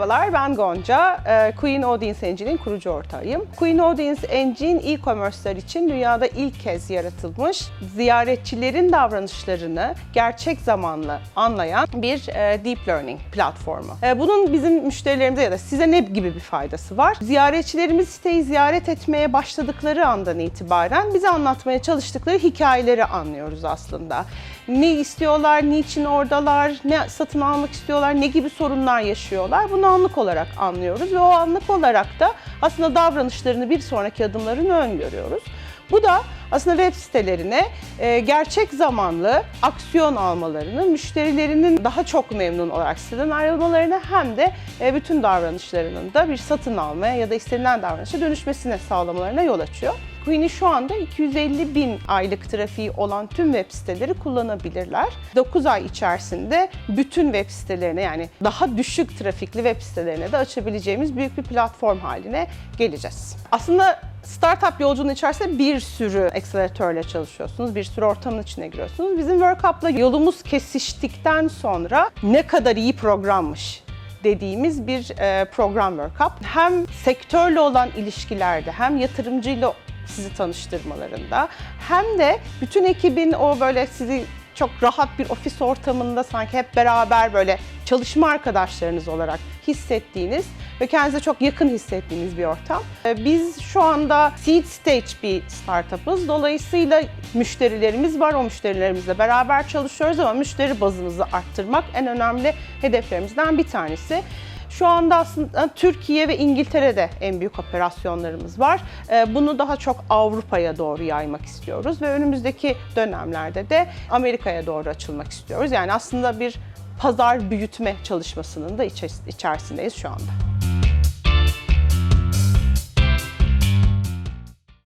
Merhabalar, ben Gonca. Ee, Queen Audience Engine'in kurucu ortağıyım. Queen Audience Engine e-commerce'lar için dünyada ilk kez yaratılmış, ziyaretçilerin davranışlarını gerçek zamanlı anlayan bir e, deep learning platformu. E, Bunun bizim müşterilerimize ya da size ne gibi bir faydası var? Ziyaretçilerimiz siteyi ziyaret etmeye başladıkları andan itibaren bize anlatmaya çalıştıkları hikayeleri anlıyoruz aslında. Ne istiyorlar, niçin oradalar, ne satın almak istiyorlar, ne gibi sorunlar yaşıyorlar bunu anlık olarak anlıyoruz ve o anlık olarak da aslında davranışlarını bir sonraki adımlarını öngörüyoruz. Bu da aslında web sitelerine e, gerçek zamanlı aksiyon almalarını, müşterilerinin daha çok memnun olarak siteden ayrılmalarını hem de e, bütün davranışlarının da bir satın almaya ya da istenilen davranışa dönüşmesine sağlamalarına yol açıyor. Queen'i şu anda 250 bin aylık trafiği olan tüm web siteleri kullanabilirler. 9 ay içerisinde bütün web sitelerine yani daha düşük trafikli web sitelerine de açabileceğimiz büyük bir platform haline geleceğiz. Aslında Startup yolculuğunun içerisinde bir sürü akseleratörle çalışıyorsunuz, bir sürü ortamın içine giriyorsunuz. Bizim Work Up'la yolumuz kesiştikten sonra ne kadar iyi programmış dediğimiz bir e, program Work Up. Hem sektörle olan ilişkilerde hem yatırımcıyla sizi tanıştırmalarında hem de bütün ekibin o böyle sizi çok rahat bir ofis ortamında sanki hep beraber böyle çalışma arkadaşlarınız olarak hissettiğiniz ve kendinize çok yakın hissettiğiniz bir ortam. Ee, Biz şu anda seed stage bir startup'ız. Dolayısıyla müşterilerimiz var. O müşterilerimizle beraber çalışıyoruz ama müşteri bazımızı arttırmak en önemli hedeflerimizden bir tanesi. Şu anda aslında Türkiye ve İngiltere'de en büyük operasyonlarımız var. Ee, Bunu daha çok Avrupa'ya doğru yaymak istiyoruz ve önümüzdeki dönemlerde de Amerika'ya doğru açılmak istiyoruz. Yani aslında bir pazar büyütme çalışmasının da içe- içerisindeyiz şu anda.